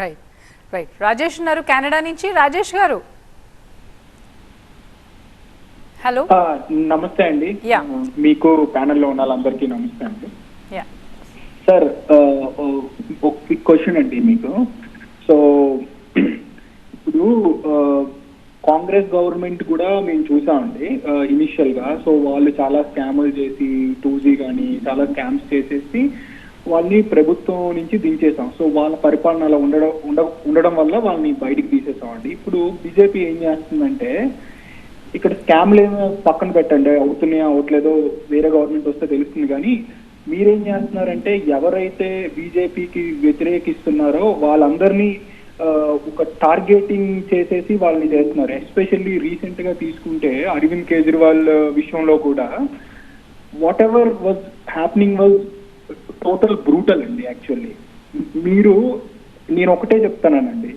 Right right Rajesh ఉన్నారు Canada నుంచి. రాజేష్ గారు. హలో నమస్తే అండి. మీకు ప్యానెల్లో ఉన్న వాళ్ళందరికీ నమస్తే అండి. యా సార్ ఒక క్విక్ క్వశ్చన్ అండి మీకు. సో ఇప్పుడు కాంగ్రెస్ గవర్నమెంట్ కూడా మేము చూసామండి ఇనిషియల్గా. సో వాళ్ళు చాలా స్కాములు చేసి టూ జీ కానీ చాలా స్కామ్స్ చేసేసి వాళ్ళని ప్రభుత్వం నుంచి దించేసాం సో వాళ్ళ పరిపాలన అలా ఉండడం ఉండ ఉండడం వల్ల వాళ్ళని బయటికి తీసేసామండి ఇప్పుడు బీజేపీ ఏం చేస్తుందంటే ఇక్కడ స్కామ్లు ఏమో పక్కన పెట్టండి అవుతున్నాయో అవట్లేదో వేరే గవర్నమెంట్ వస్తే తెలుస్తుంది కానీ మీరేం చేస్తున్నారంటే ఎవరైతే బీజేపీకి వ్యతిరేకిస్తున్నారో వాళ్ళందరినీ ఒక టార్గెటింగ్ చేసేసి వాళ్ళని చేస్తున్నారు. ఎస్పెషల్లీ రీసెంట్గా తీసుకుంటే అరవింద్ కేజ్రీవాల్ విషయంలో కూడా whatever was happening was total brutal అండి యాక్చువల్లీ మీరు నేను ఒకటే చెప్తానండి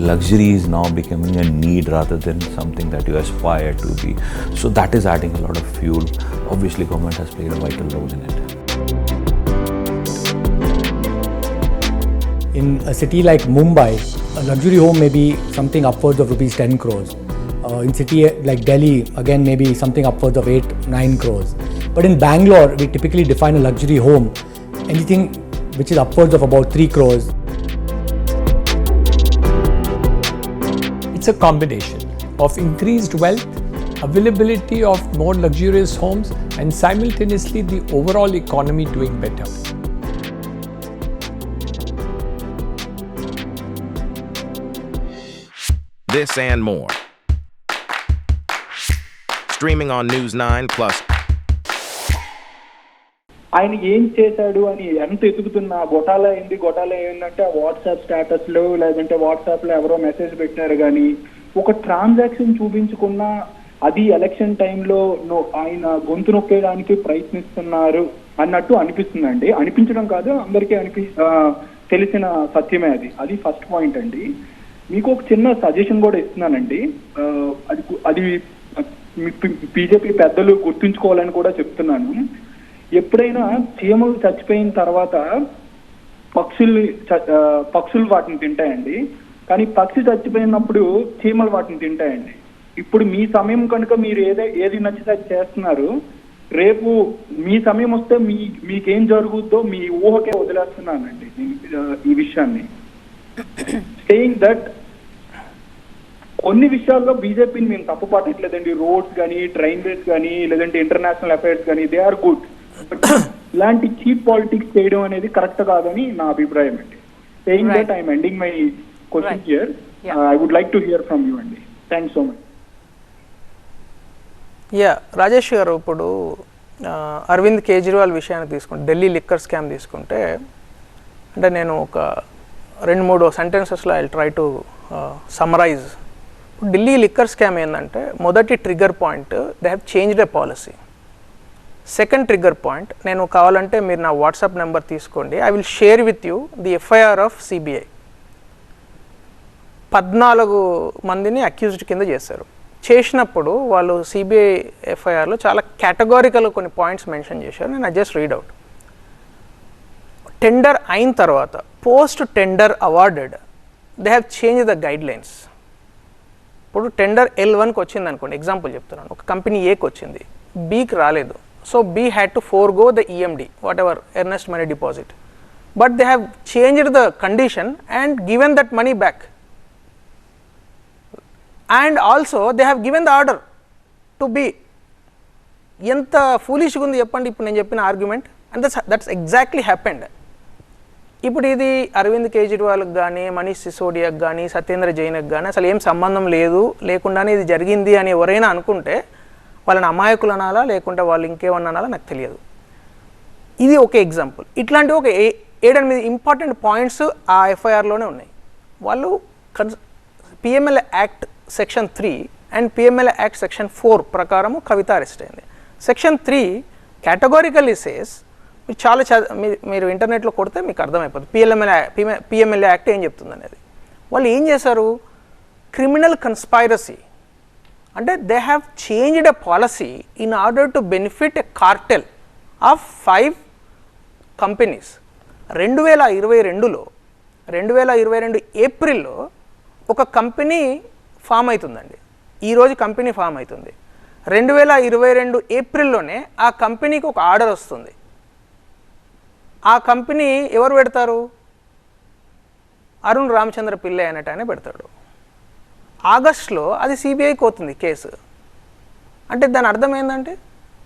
luxury is now becoming a need rather than something that you aspire to be so that is adding a lot of fuel obviously government has played a vital role in it In a city like Mumbai, a luxury home may be something upwards of rupees 10 crores. Uh, in city like Delhi, again maybe something upwards of 8, 9 crores. But in Bangalore, we typically define a luxury home anything which is upwards of about 3 crores. It's a combination of increased wealth, availability of more luxurious homes, and simultaneously the overall economy doing better. This and more. Streaming on News 9 Plus. ఆయన ఏం చేశాడు అని ఎంత ఎదుగుతున్నా గొటాల ఏంది గొటాల ఏంటంటే WhatsApp స్టేటస్లో లేదంటే వాట్సాప్లో ఎవరో మెసేజ్ పెట్టినారు కానీ ఒక ట్రాన్సాక్షన్ చూపించుకున్న అది ఎలక్షన్ టైంలో ఆయన గొంతు నొక్కేయడానికి ప్రయత్నిస్తున్నారు అన్నట్టు అనిపిస్తుందండి. అనిపించడం కాదు అందరికీ అనిపి తెలిసిన సత్యమే అది. అది ఫస్ట్ పాయింట్ అండి. మీకు ఒక చిన్న సజెషన్ కూడా ఇస్తున్నానండి. అది అది బీజేపీ పెద్దలు గుర్తుంచుకోవాలని కూడా చెప్తున్నాను. ఎప్పుడైనా చీమలు చచ్చిపోయిన తర్వాత పక్షుల్ని ఆ, పక్షులు వాటిని తింటాయండి. కానీ పక్షి చచ్చిపోయినప్పుడు చీమలు వాటిని తింటాయండి. ఇప్పుడు మీ సమయం కనుక మీరు ఏదే ఏది నచ్చితే అది చేస్తున్నారు. రేపు మీ సమయం వస్తే మీ మీకేం జరుగుద్దో మీ ఊహకే వదిలేస్తున్నానండి ఈ విషయాన్ని. సేయింగ్ దట్ కొన్ని విషయాల్లో బీజేపీని మేము తప్పు పట్టట్లేదండి రోడ్స్ కానీ ట్రైన్ వేస్ కానీ లేదంటే ఇంటర్నేషనల్ అఫైర్స్ కానీ దే ఆర్ గుడ్ ఇలాంటి చీప్ పాలిటిక్స్ చేయడం అనేది కరెక్ట్ కాదని నా అభిప్రాయం అండి saying. That I'm ending my question. Here. I would like to hear from you అండి thanks so much yeah Rajesh garu ఇప్పుడు ఆ, అరవింద్ కేజ్రీవాల్ విషయాన్ని తీసుకుంటే ఢిల్లీ లిక్కర్ స్కామ్ తీసుకుంటే అంటే నేను ఒక రెండు మూడు సెంటెన్సెస్లో I try to Delhi liquor scam ఏంటంటే మొదటి trigger point they have changed a policy second trigger point నేను కావాలంటే మీరు నా వాట్సాప్ నెంబర్ తీసుకోండి. I will share with you the FIR of CBI పద్నాలుగు మందిని అక్యూజ్డ్ కింద చేశారు. చేసినప్పుడు వాళ్ళు సిబిఐ ఎఫ్ఐఆర్లో చాలా కేటగారికల్ కొన్ని పాయింట్స్ మెన్షన్ చేశారు. నేను జస్ట్ రీడ్ అవుట్ టెండర్ అయిన తర్వాత post tender awarded they have change the guidelines ఇప్పుడు టెండర్ ఎల్ వన్కి వచ్చింది అనుకోండి ఎగ్జాంపుల్ చెప్తున్నాను. ఒక కంపెనీ ఏకి వచ్చింది. బీకి రాలేదు. So B had to forgo the EMD whatever earnest money deposit but they have changed the condition and given that money back and also they have given the order to B ఎంత ఫూలిష్గా ఉంది చెప్పండి ఇప్పుడు నేను చెప్పిన argument and that's that's exactly happened ఇప్పుడు ఇది అరవింద్ కేజ్రీవాల్కి కానీ మనీష్ సిసోడియాకి కానీ సత్యేంద్ర జైన్కి కానీ అసలు ఏం సంబంధం లేదు. లేకుండానే ఇది జరిగింది అని ఎవరైనా అనుకుంటే వాళ్ళని అమాయకులు అనాలా లేకుంటే వాళ్ళు ఇంకేమన్నా అనాలా నాకు తెలియదు. ఇది ఒక ఎగ్జాంపుల్. ఇట్లాంటి ఒక ఏ ఏడెనిమిది ఇంపార్టెంట్ పాయింట్స్ ఆ ఎఫ్ఐఆర్లోనే ఉన్నాయి. వాళ్ళు కన్స్ PML act section three and PML act section four ప్రకారము కవిత అరెస్ట్ అయింది. సెక్షన్ త్రీ కేటగారికల్లీ సేస్ మీరు చాలా చద మీరు మీరు ఇంటర్నెట్లో కొడితే మీకు అర్థమైపోతుంది. పిఎల్ఎంఎల్ఏ పిఎంఎల్ఏ యాక్ట్ ఏం చెప్తుంది అనేది వాళ్ళు ఏం చేశారు? క్రిమినల్ కన్స్పైరసీ అంటే they have changed a policy in order to benefit a cartel of five companies రెండు వేల ఇరవై రెండులో రెండు వేల ఇరవై రెండు ఏప్రిల్లో ఒక కంపెనీ ఫామ్ అవుతుందండి. ఈరోజు కంపెనీ ఫామ్ అవుతుంది. రెండు వేల ఇరవై రెండు ఏప్రిల్లోనే ఆ కంపెనీకి ఒక ఆర్డర్ వస్తుంది. ఆ కంపెనీ ఎవరు పెడతారు? అరుణ్ రామచంద్ర పిల్లై అనేట ఆయన పెడతాడు. ఆగస్ట్లో అది సిబిఐకి పోతుంది కేసు. అంటే దాని అర్థం ఏంటంటే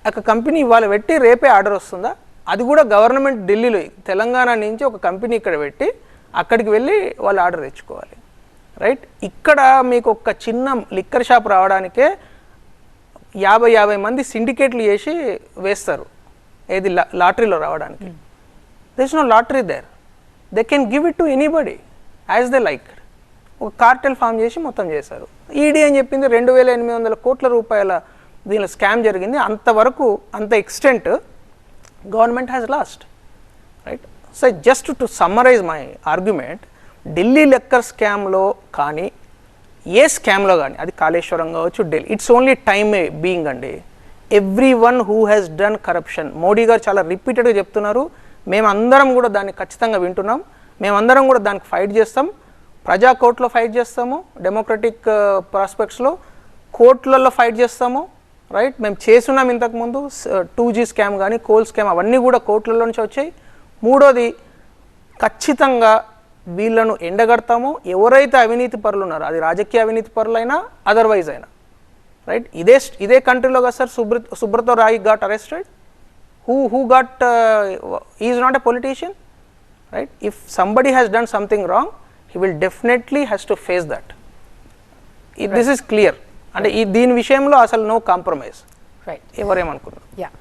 ఒక కంపెనీ ఇవాళ పెట్టి రేపే ఆర్డర్ వస్తుందా? అది కూడా గవర్నమెంట్ ఢిల్లీలో తెలంగాణ నుంచి ఒక కంపెనీ ఇక్కడ పెట్టి అక్కడికి వెళ్ళి వాళ్ళు ఆర్డర్ తెచ్చుకోవాలి. రైట్? ఇక్కడ మీకు ఒక చిన్న లిక్కర్ షాప్ రావడానికే యాభై యాభై మంది సిండికేట్లు చేసి వేస్తారు. ఏది లా లాటరీలో రావడానికి. There is no lottery there they can give it to anybody as they like ఒక కార్టెల్ ఫామ్ చేసి మొత్తం చేశారు. ఈడీ అని చెప్పింది రెండు వేల ఎనిమిది వందల కోట్ల రూపాయల దీనిలో స్కామ్ జరిగింది. అంతవరకు అంత extent government has lost right so just to summarise my argument Delhi liquor స్కామ్లో కానీ ఏ స్కామ్లో కానీ అది కాళేశ్వరం కావచ్చు Delhi it's only time being అండి. Everyone who has done corruption Modi garu చాలా రిపీటెడ్గా చెప్తున్నారు. మేమందరం కూడా దాన్ని ఖచ్చితంగా వింటున్నాం. మేమందరం కూడా దానికి ఫైట్ చేస్తాం. ప్రజా కోర్టులో ఫైట్ చేస్తాము. డెమోక్రటిక్ ప్రాస్పెక్ట్స్లో uh, కోర్టులలో ఫైట్ చేస్తాము. రైట్ మేము చేస్తున్నాం ఇంతకుముందు. టూ జీ స్కామ్ కానీ కోల్ స్కామ్ అవన్నీ కూడా కోర్టులలో నుంచి వచ్చాయి. మూడోది ఖచ్చితంగా వీళ్ళను ఎండగడతాము. ఎవరైతే అవినీతి పరులు ఉన్నారో అది రాజకీయ అవినీతి పరులైనా అదర్వైజ్ అయినా. రైట్ ఇదే ఇదే కంట్రీలో కదా sir Subrat Subrata Roy got arrested who who got is not a politician right if somebody has done something wrong he will definitely has to face that this is clear అంటే ఈ దీని విషయంలో అసలు no compromise right ఎవరేమనుకున్నారు yeah